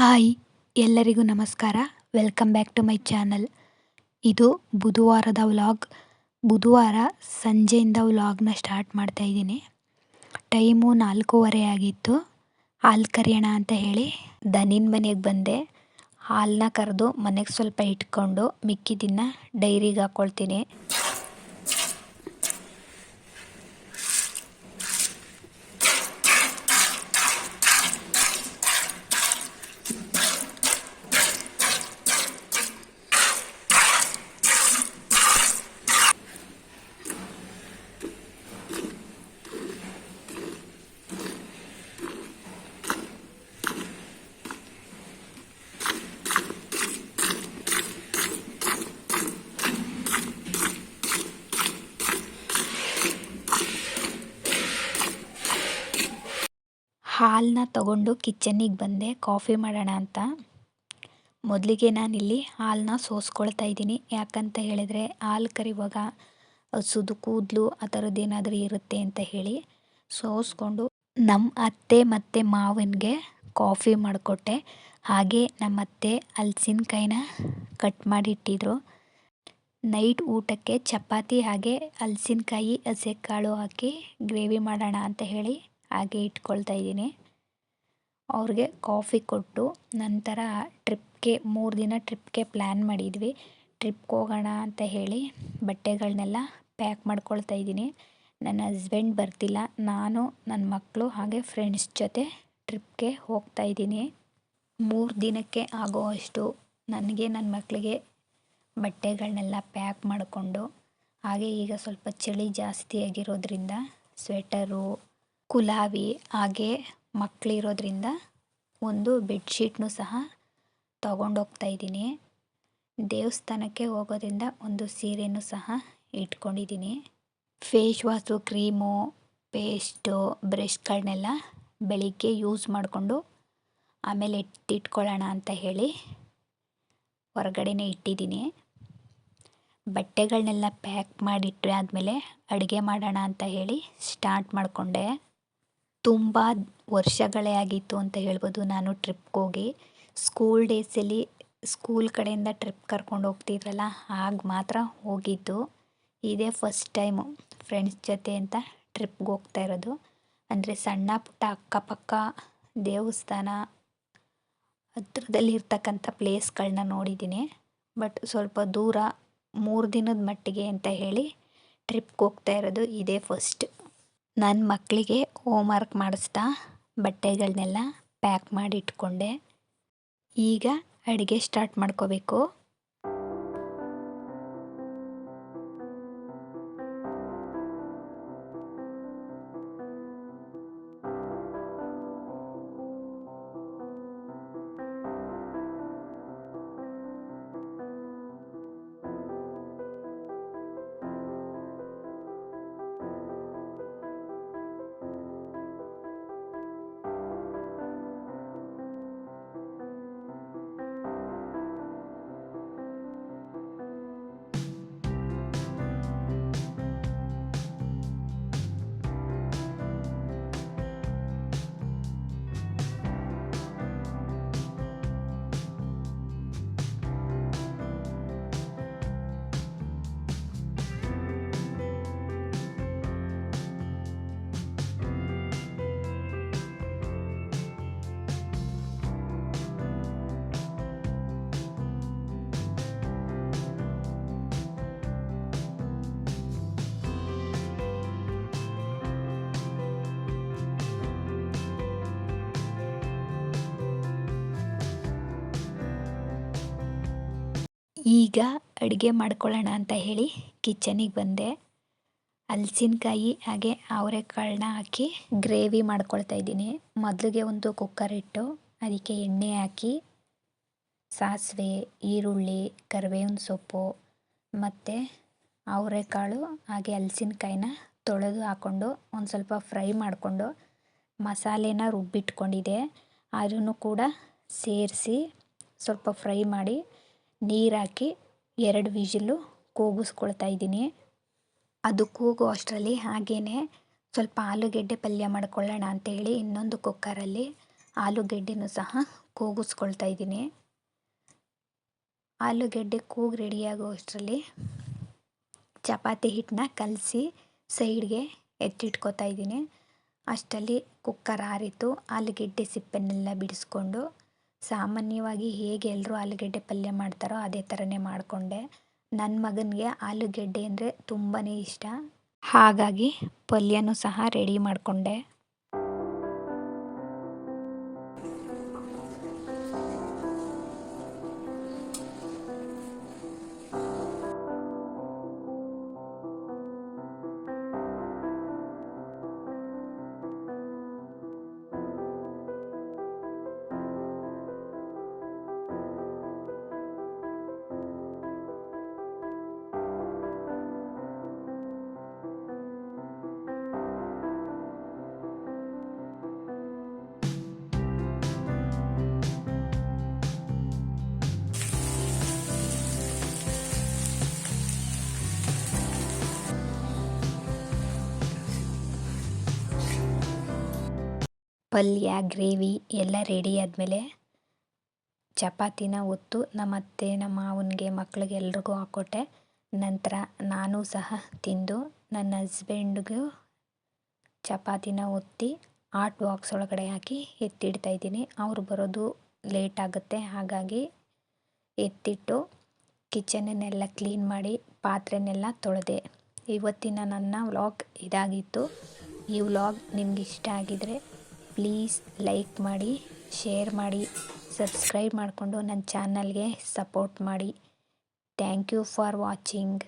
Hi, ಎಲ್ಲರಿಗೂ ನಮಸ್ಕಾರ. Welcome back to my channel ಇದು ಬುಧವಾರದ ವ್ಲಾಗ್. ಬುಧವಾರ ಸಂಜೆಯಿಂದ ವ್ಲಾಗ್ನ ಸ್ಟಾರ್ಟ್ ಮಾಡ್ತಾ ಇದ್ದೀನಿ. ಟೈಮು ನಾಲ್ಕೂವರೆ ಆಗಿತ್ತು. ಹಾಲು ಕರೆಯೋಣ ಅಂತ ಹೇಳಿ ದನಿನ ಮನೆಗೆ ಬಂದೆ. ಹಾಲನ್ನ ಕರೆದು ಮನೆಗೆ ಸ್ವಲ್ಪ ಇಟ್ಕೊಂಡು ಮಿಕ್ಕಿದ್ದನ್ನು ಡೈರಿಗೆ ಹಾಕ್ಕೊಳ್ತೀನಿ ಹಾಲನ್ನ ತಗೊಂಡು ಕಿಚನ್ನಿಗೆ ಬಂದೆ. ಕಾಫಿ ಮಾಡೋಣ ಅಂತ. ಮೊದಲಿಗೆ ನಾನಿಲ್ಲಿ ಹಾಲನ್ನ ಸೋಸ್ಕೊಳ್ತಾ ಇದ್ದೀನಿ. ಯಾಕಂತ ಹೇಳಿದರೆ ಹಾಲು ಕರಿವಾಗ ಹಸುದು ಕೂದಲು ಆ ಥರದ್ದು ಏನಾದರೂ ಇರುತ್ತೆ ಅಂತ ಹೇಳಿ ಸೋಸ್ಕೊಂಡು ನಮ್ಮ ಅತ್ತೆ ಮತ್ತು ಮಾವನಿಗೆ ಕಾಫಿ ಮಾಡಿಕೊಟ್ಟೆ. ಹಾಗೆ ನಮ್ಮ ಅತ್ತೆ ಹಲ್ಸಿನಕಾಯಿನ ಕಟ್ ಮಾಡಿಟ್ಟಿದ್ರು. ನೈಟ್ ಊಟಕ್ಕೆ ಚಪಾತಿ ಹಾಗೆ ಹಲ್ಸಿನಕಾಯಿ, ಹಸೆಕಾಳು ಹಾಕಿ ಗ್ರೇವಿ ಮಾಡೋಣ ಅಂತ ಹೇಳಿ ಹಾಗೆ ಇಟ್ಕೊಳ್ತಾ ಇದ್ದೀನಿ. ಅವ್ರಿಗೆ ಕಾಫಿ ಕೊಟ್ಟು ನಂತರ ಟ್ರಿಪ್ಗೆ ಮೂರು ದಿನ ಟ್ರಿಪ್ಗೆ ಪ್ಲ್ಯಾನ್ ಮಾಡಿದ್ವಿ. ಟ್ರಿಪ್ಗೆ ಹೋಗೋಣ ಅಂತ ಹೇಳಿ ಬಟ್ಟೆಗಳನ್ನೆಲ್ಲ ಪ್ಯಾಕ್ ಮಾಡ್ಕೊಳ್ತಾ ಇದ್ದೀನಿ. ನನ್ನ ಹಸ್ಬೆಂಡ್ ಬರ್ತಿಲ್ಲ. ನಾನು, ನನ್ನ ಮಕ್ಕಳು ಹಾಗೆ ಫ್ರೆಂಡ್ಸ್ ಜೊತೆ ಟ್ರಿಪ್ಗೆ ಹೋಗ್ತಾ ಇದ್ದೀನಿ. ಮೂರು ದಿನಕ್ಕೆ ಆಗುವಷ್ಟು ನನಗೆ, ನನ್ನ ಮಕ್ಕಳಿಗೆ ಬಟ್ಟೆಗಳನ್ನೆಲ್ಲ ಪ್ಯಾಕ್ ಮಾಡಿಕೊಂಡು, ಹಾಗೆ ಈಗ ಸ್ವಲ್ಪ ಚಳಿ ಜಾಸ್ತಿ ಆಗಿರೋದ್ರಿಂದ, ಸ್ವೆಟರು ಕುಲಾವಿ ಹಾಗೆ ಮಕ್ಕಳಿರೋದ್ರಿಂದ ಒಂದು ಬೆಡ್ಶೀಟ್ನೂ ಸಹ ತಗೊಂಡೋಗ್ತಾ ಇದ್ದೀನಿ. ದೇವಸ್ಥಾನಕ್ಕೆ ಹೋಗೋದ್ರಿಂದ ಒಂದು ಸೀರೆನೂ ಸಹ ಇಟ್ಕೊಂಡಿದ್ದೀನಿ. ಫೇಸ್ ವಾಶು, ಕ್ರೀಮು, ಪೇಸ್ಟು ಬ್ರಷ್ಗಳನ್ನೆಲ್ಲ ಬೆಳಿಗ್ಗೆ ಯೂಸ್ ಮಾಡಿಕೊಂಡು ಆಮೇಲೆ ಎತ್ತಿಟ್ಕೊಳ್ಳೋಣ ಅಂತ ಹೇಳಿ ಹೊರಗಡೆನೇ ಇಟ್ಟಿದ್ದೀನಿ. ಬಟ್ಟೆಗಳನ್ನೆಲ್ಲ ಪ್ಯಾಕ್ ಮಾಡಿಟ್ಟರೆ ಆದಮೇಲೆ ಅಡುಗೆ ಮಾಡೋಣ ಅಂತ ಹೇಳಿ ಸ್ಟಾರ್ಟ್ ಮಾಡಿಕೊಂಡೆ. ತುಂಬ ವರ್ಷಗಳೇ ಆಗಿತ್ತು ಅಂತ ಹೇಳ್ಬೋದು. ನಾನು ಟ್ರಿಪ್ಗೆ ಹೋಗಿ ಸ್ಕೂಲ್ ಡೇಸಲ್ಲಿ ಸ್ಕೂಲ್ ಕಡೆಯಿಂದ ಟ್ರಿಪ್ ಕರ್ಕೊಂಡು ಹೋಗ್ತಿದ್ರಲ್ಲ, ಆಗ ಮಾತ್ರ ಹೋಗಿದ್ದು. ಇದೇ ಫಸ್ಟ್ ಟೈಮು ಫ್ರೆಂಡ್ಸ್ ಜೊತೆ ಅಂತ ಟ್ರಿಪ್ಗೆ ಹೋಗ್ತಾ ಇರೋದು. ಅಂದರೆ ಸಣ್ಣ ಪುಟ್ಟ ಅಕ್ಕಪಕ್ಕ ದೇವಸ್ಥಾನ ಹತ್ರದಲ್ಲಿ ಇರ್ತಕ್ಕಂಥ ಪ್ಲೇಸ್ಗಳನ್ನ ನೋಡಿದ್ದೀನಿ. ಬಟ್ ಸ್ವಲ್ಪ ದೂರ ಮೂರು ದಿನದ ಮಟ್ಟಿಗೆ ಅಂತ ಹೇಳಿ ಟ್ರಿಪ್ಗೆ ಹೋಗ್ತಾ ಇರೋದು. ಇದೇ ಫಸ್ಟ್ ನನ್ನ ಮಕ್ಕಳಿಗೆ ಹೋಮ್ ವರ್ಕ್ ಮಾಡಿಸ್ತಾ ಬಟ್ಟೆಗಳನ್ನೆಲ್ಲ ಪ್ಯಾಕ್ ಮಾಡಿ ಇಟ್ಕೊಂಡೆ. ಈಗ ಅಡುಗೆ ಸ್ಟಾರ್ಟ್ ಮಾಡ್ಕೋಬೇಕು. ಈಗ ಅಡುಗೆ ಮಾಡ್ಕೊಳ್ಳೋಣ ಅಂತ ಹೇಳಿ ಕಿಚನಿಗೆ ಬಂದೆ. ಹಲ್ಸಿನಕಾಯಿ ಹಾಗೆ ಅವರೆಕಾಳನ್ನ ಹಾಕಿ ಗ್ರೇವಿ ಮಾಡ್ಕೊಳ್ತಾ ಇದ್ದೀನಿ. ಮೊದಲಿಗೆ ಒಂದು ಕುಕ್ಕರ್ ಇಟ್ಟು ಅದಕ್ಕೆ ಎಣ್ಣೆ ಹಾಕಿ, ಸಾಸಿವೆ, ಈರುಳ್ಳಿ, ಕರಿಬೇವಿನ ಸೊಪ್ಪು ಮತ್ತು ಅವರೆಕಾಳು ಹಾಗೆ ಹಲ್ಸಿನಕಾಯಿನ ತೊಳೆದು ಹಾಕ್ಕೊಂಡು ಒಂದು ಸ್ವಲ್ಪ ಫ್ರೈ ಮಾಡಿಕೊಂಡು ಮಸಾಲೆನ ರುಬ್ಬಿಟ್ಕೊಂಡಿದೆ ಅದನ್ನು ಕೂಡ ಸೇರಿಸಿ ಸ್ವಲ್ಪ ಫ್ರೈ ಮಾಡಿ ನೀರು ಹಾಕಿ ಎರಡು ವಿಜಿಲು ಕೂಗಿಸ್ಕೊಳ್ತಾ ಇದ್ದೀನಿ. ಅದು ಕೂಗೋ ಅಷ್ಟರಲ್ಲಿ ಸ್ವಲ್ಪ ಆಲೂಗೆಡ್ಡೆ ಪಲ್ಯ ಮಾಡ್ಕೊಳ್ಳೋಣ ಅಂತೇಳಿ ಇನ್ನೊಂದು ಕುಕ್ಕರಲ್ಲಿ ಆಲೂಗೆಡ್ಡೆನೂ ಸಹ ಕೂಗಿಸ್ಕೊಳ್ತಾ ಇದ್ದೀನಿ. ಆಲೂಗೆಡ್ಡೆ ಕೂಗು ರೆಡಿಯಾಗೋ ಅಷ್ಟರಲ್ಲಿ ಚಪಾತಿ ಹಿಟ್ಟನ್ನ ಕಲಸಿ ಸೈಡ್ಗೆ ಎತ್ತಿಟ್ಕೋತಾ ಇದ್ದೀನಿ. ಅಷ್ಟರಲ್ಲಿ ಕುಕ್ಕರ್ ಆರಿತು, ಆಲೂಗೆಡ್ಡೆ ಸಿಪ್ಪೆನೆಲ್ಲ ಬಿಡಿಸ್ಕೊಂಡು ಸಾಮಾನ್ಯವಾಗಿ ಹೇಗೆ ಎಲ್ಲರೂ ಆಲೂಗಡ್ಡೆ ಪಲ್ಯ ಮಾಡ್ತಾರೋ ಅದೇ ಥರನೇ ಮಾಡಿಕೊಂಡೆ. ನನ್ನ ಮಗನಿಗೆ ಆಲೂಗಡ್ಡೆ ಅಂದರೆ ತುಂಬಾ ಇಷ್ಟ. ಹಾಗಾಗಿ ಪಲ್ಯನೂ ಸಹ ರೆಡಿ ಮಾಡಿಕೊಂಡೆ. ಪಲ್ಯ, ಗ್ರೇವಿ ಎಲ್ಲ ರೆಡಿ ಆದಮೇಲೆ ಚಪಾತಿನ ಒತ್ತು ನಮ್ಮ ಅತ್ತೆ, ನಮ್ಮ ಮಾವನಿಗೆ, ಮಕ್ಳಿಗೆ ಎಲ್ರಿಗೂ ಹಾಕ್ಕೊಟ್ಟೆ ನಂತರ ನಾನು ಸಹ ತಿಂದು ನನ್ನ ಹಸ್ಬೆಂಡ್ಗೂ ಚಪಾತಿನ ಒತ್ತಿ ಆಟ್ ಬಾಕ್ಸ್ ಒಳಗಡೆ ಹಾಕಿ ಎತ್ತಿಡ್ತಾ ಇದ್ದೀನಿ. ಅವ್ರು ಬರೋದು ಲೇಟ್ ಆಗುತ್ತೆ. ಹಾಗಾಗಿ ಎತ್ತಿಟ್ಟು ಕಿಚನನ್ನೆಲ್ಲ ಕ್ಲೀನ್ ಮಾಡಿ ಪಾತ್ರೆನೆಲ್ಲ ತೊಳೆದೆ. ಇವತ್ತಿನ ನನ್ನ ವ್ಲಾಗ್ ಇದಾಗಿತ್ತು. ಈ ವ್ಲಾಗ್ ನಿಮ್ಗೆ ಇಷ್ಟ ಆಗಿದರೆ ಪ್ಲೀಸ್ ಲೈಕ್ ಮಾಡಿ, ಶೇರ್ ಮಾಡಿ, ಸಬ್ಸ್ಕ್ರೈಬ್ ಮಾಡಿಕೊಂಡು ನನ್ನ ಚಾನಲ್ಗೆ ಸಪೋರ್ಟ್ ಮಾಡಿ. Thank you for watching.